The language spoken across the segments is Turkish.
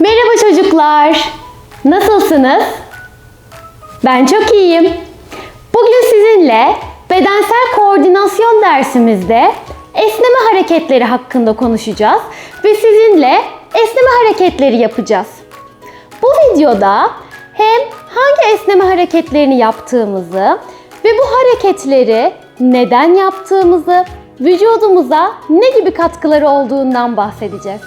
Merhaba çocuklar. Nasılsınız? Ben çok iyiyim. Bugün sizinle bedensel koordinasyon dersimizde esneme hareketleri hakkında konuşacağız ve sizinle esneme hareketleri yapacağız. Bu videoda hem hangi esneme hareketlerini yaptığımızı ve bu hareketleri neden yaptığımızı, vücudumuza ne gibi katkıları olduğundan bahsedeceğiz.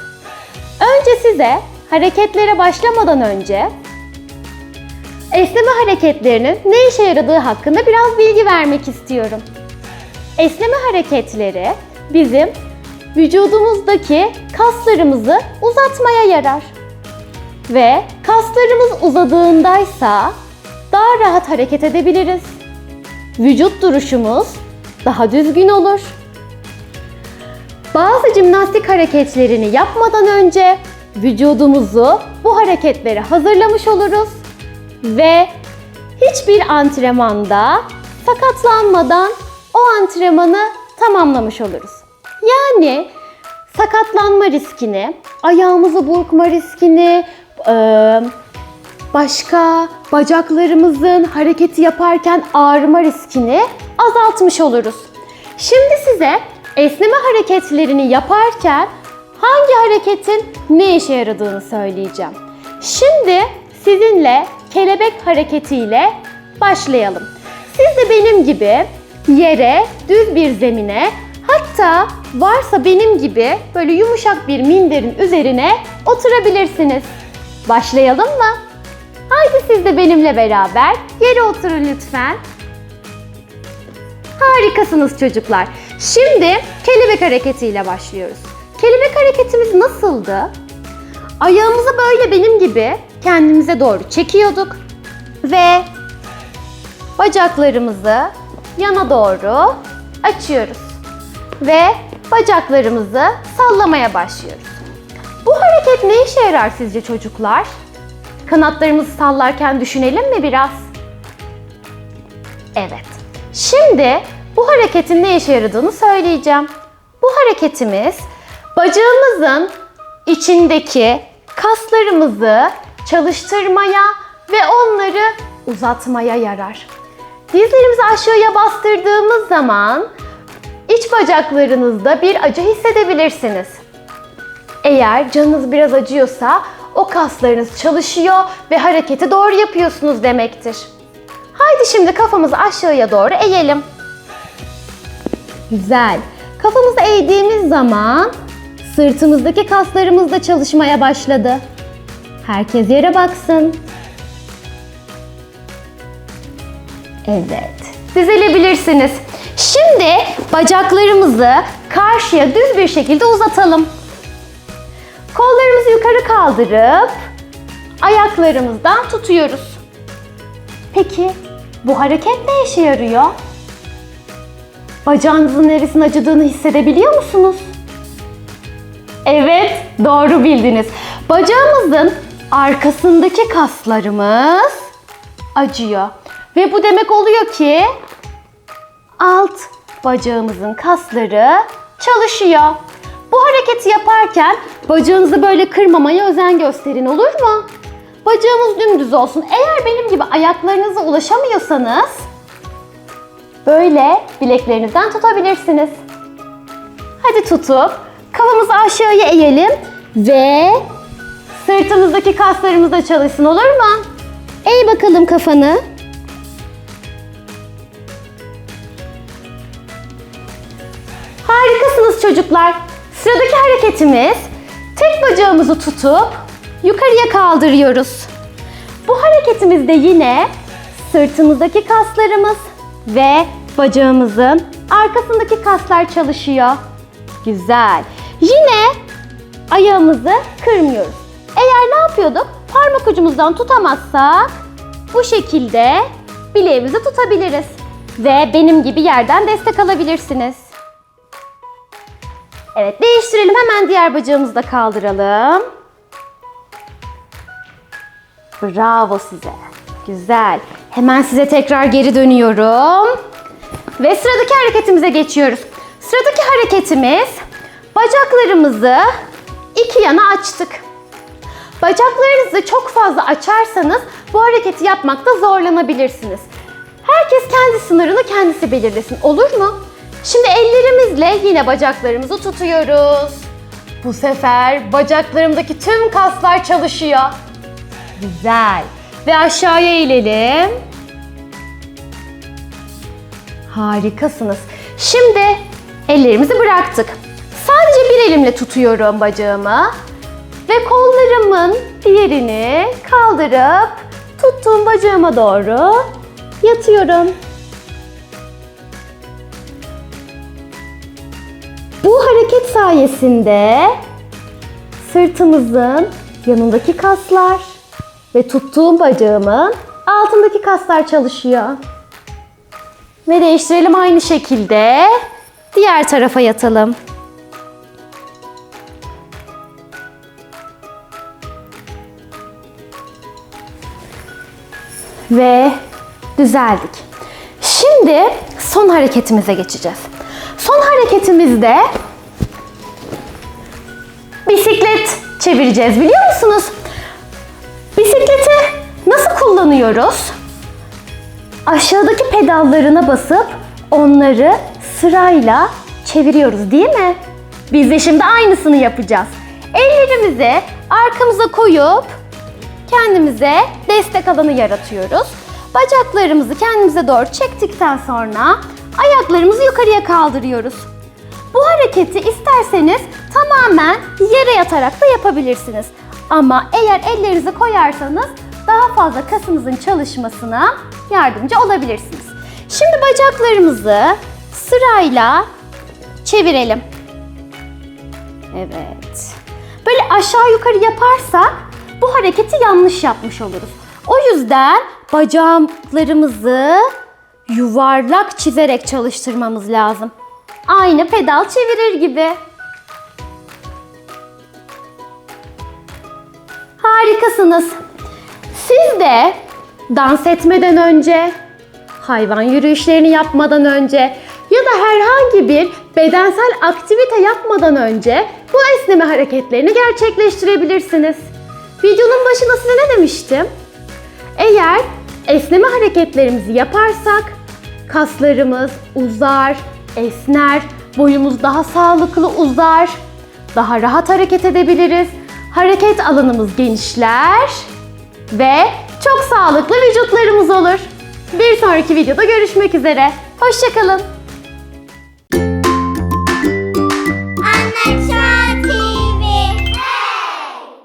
Önce size hareketlere başlamadan önce esneme hareketlerinin ne işe yaradığı hakkında biraz bilgi vermek istiyorum. Esneme hareketleri bizim vücudumuzdaki kaslarımızı uzatmaya yarar. Ve kaslarımız uzadığındaysa daha rahat hareket edebiliriz. Vücut duruşumuz daha düzgün olur. Bazı jimnastik hareketlerini yapmadan önce vücudumuzu bu hareketlere hazırlamış oluruz ve hiçbir antrenmanda sakatlanmadan o antrenmanı tamamlamış oluruz. Yani sakatlanma riskini, ayağımızı burkma riskini, eee, başka bacaklarımızın hareketi yaparken ağrıma riskini azaltmış oluruz. Şimdi size esneme hareketlerini yaparken hangi hareketin ne işe yaradığını söyleyeceğim. Şimdi sizinle kelebek hareketiyle başlayalım. Siz de benim gibi yere, düz bir zemine, hatta varsa benim gibi böyle yumuşak bir minderin üzerine oturabilirsiniz. Başlayalım mı? Haydi siz de benimle beraber yere oturun lütfen. Harikasınız çocuklar. Şimdi kelebek hareketiyle başlıyoruz. Kelebek hareketimiz nasıldı? Ayağımızı böyle benim gibi kendimize doğru çekiyorduk ve bacaklarımızı yana doğru açıyoruz ve bacaklarımızı sallamaya başlıyoruz. Bu hareket ne işe yarar sizce çocuklar? Kanatlarımızı sallarken düşünelim mi biraz? Evet. Şimdi bu hareketin ne işe yaradığını söyleyeceğim. Bu hareketimiz bacağımızın içindeki kaslarımızı çalıştırmaya ve onları uzatmaya yarar. Dizlerimizi aşağıya bastırdığımız zaman iç bacaklarınızda bir acı hissedebilirsiniz. Eğer canınız biraz acıyorsa o kaslarınız çalışıyor ve hareketi doğru yapıyorsunuz demektir. Haydi şimdi kafamızı aşağıya doğru eğelim. Güzel. Kafamızı eğdiğimiz zaman sırtımızdaki kaslarımız da çalışmaya başladı. Herkes yere baksın. Evet. Düzelebilirsiniz. Şimdi bacaklarımızı karşıya düz bir şekilde uzatalım. Kollarımızı yukarı kaldırıp ayaklarımızdan tutuyoruz. Peki bu hareket ne işe yarıyor? Bacağınızın neresinin acıdığını hissedebiliyor musunuz? Evet, doğru bildiniz. Bacağımızın arkasındaki kaslarımız acıyor. Ve bu demek oluyor ki alt bacağımızın kasları çalışıyor. Bu hareketi yaparken bacağınızı böyle kırmamaya özen gösterin olur mu? Bacağımız dümdüz olsun. Eğer benim gibi ayaklarınıza ulaşamıyorsanız böyle bileklerinizden tutabilirsiniz. Hadi tutup kafamızı aşağıya eğelim ve sırtımızdaki kaslarımız da çalışsın olur mu? Eğ bakalım kafanı. Harikasınız çocuklar. Sıradaki hareketimiz tek bacağımızı tutup yukarıya kaldırıyoruz. Bu hareketimizde yine sırtımızdaki kaslarımız ve bacağımızın arkasındaki kaslar çalışıyor. Güzel. Yine ayağımızı kırmıyoruz. Eğer ne yapıyorduk? Parmak ucumuzdan tutamazsak bu şekilde bileğimizi tutabiliriz. Ve benim gibi yerden destek alabilirsiniz. Evet değiştirelim. Hemen diğer bacağımızı da kaldıralım. Bravo size. Güzel. Hemen size tekrar geri dönüyorum. Ve sıradaki hareketimize geçiyoruz. Sıradaki hareketimiz bacaklarımızı iki yana açtık. Bacaklarınızı çok fazla açarsanız bu hareketi yapmakta zorlanabilirsiniz. Herkes kendi sınırını kendisi belirlesin. Olur mu? Şimdi ellerimizle yine bacaklarımızı tutuyoruz. Bu sefer bacaklarımdaki tüm kaslar çalışıyor. Güzel. Ve aşağıya eğilelim. Harikasınız. Şimdi ellerimizi bıraktık. Sadece bir elimle tutuyorum bacağımı. Ve kollarımın diğerini kaldırıp tuttuğum bacağıma doğru yatıyorum. Bu hareket sayesinde sırtımızın yanındaki kaslar ve tuttuğum bacağımın altındaki kaslar çalışıyor. Ve değiştirelim aynı şekilde. Diğer tarafa yatalım. Ve düzeldik. Şimdi son hareketimize geçeceğiz. Son hareketimizde bisiklet çevireceğiz biliyor musunuz? Bisikleti nasıl kullanıyoruz? Aşağıdaki pedallarına basıp onları sırayla çeviriyoruz değil mi? Biz de şimdi aynısını yapacağız. Ellerimizi arkamıza koyup kendimize destek alanı yaratıyoruz. Bacaklarımızı kendimize doğru çektikten sonra ayaklarımızı yukarıya kaldırıyoruz. Bu hareketi isterseniz tamamen yere yatarak da yapabilirsiniz. Ama eğer ellerinizi koyarsanız daha fazla kasınızın çalışmasına yardımcı olabilirsiniz. Şimdi bacaklarımızı sırayla çevirelim. Evet. Böyle aşağı yukarı yaparsak bu hareketi yanlış yapmış oluruz. O yüzden bacaklarımızı yuvarlak çizerek çalıştırmamız lazım. Aynı pedal çevirir gibi. Harikasınız. Siz de dans etmeden önce, hayvan yürüyüşlerini yapmadan önce ya da herhangi bir bedensel aktivite yapmadan önce bu esneme hareketlerini gerçekleştirebilirsiniz. Videonun başında size ne demiştim? Eğer esneme hareketlerimizi yaparsak kaslarımız uzar, esner, boyumuz daha sağlıklı uzar, daha rahat hareket edebiliriz. Hareket alanımız genişler ve çok sağlıklı vücutlarımız olur. Bir sonraki videoda görüşmek üzere. Hoşçakalın.